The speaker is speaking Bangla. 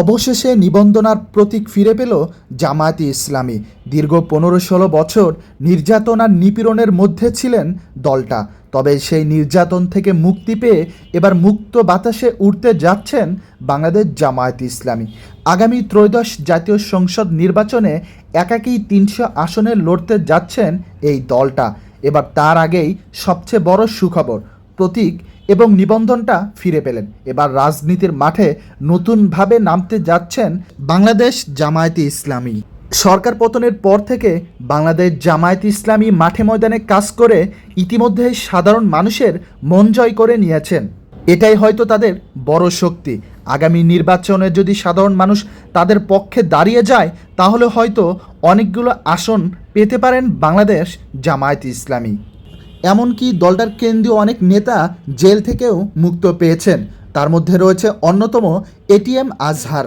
অবশেষে নিবন্ধনার প্রতীক ফিরে পেল জামায়াতে ইসলামী। দীর্ঘ পনেরো ষোলো বছর নির্যাতন আর নিপীড়নের মধ্যে ছিলেন দলটা। তবে সেই নির্যাতন থেকে মুক্তি পেয়ে এবার মুক্ত বাতাসে উঠতে যাচ্ছেন বাংলাদেশ জামায়াত ইসলামী। আগামী ত্রয়োদশ জাতীয় সংসদ নির্বাচনে একাকী তিনশো আসনে লড়তে যাচ্ছেন এই দলটা। এবার তার আগেই সবচেয়ে বড় সুখবর প্রতীক এবং নিবন্ধনটা ফিরে পেলেন। এবার রাজনীতির মাঠে নতুনভাবে নামতে যাচ্ছেন বাংলাদেশ জামায়াতে ইসলামী। সরকার পতনের পর থেকে বাংলাদেশ জামায়াত ইসলামী মাঠে ময়দানে কাজ করে ইতিমধ্যেই সাধারণ মানুষের মন জয় করে নিয়েছেন। এটাই হয়তো তাদের বড় শক্তি। আগামী নির্বাচনে যদি সাধারণ মানুষ তাদের পক্ষে দাঁড়িয়ে যায়, তাহলে হয়তো অনেকগুলো আসন পেতে পারেন বাংলাদেশ জামায়াত ইসলামী। এমনকি দলটার কেন্দ্রীয় অনেক নেতা জেল থেকেও মুক্ত পেয়েছেন। তার মধ্যে রয়েছে অন্যতম এটিএম আজহার।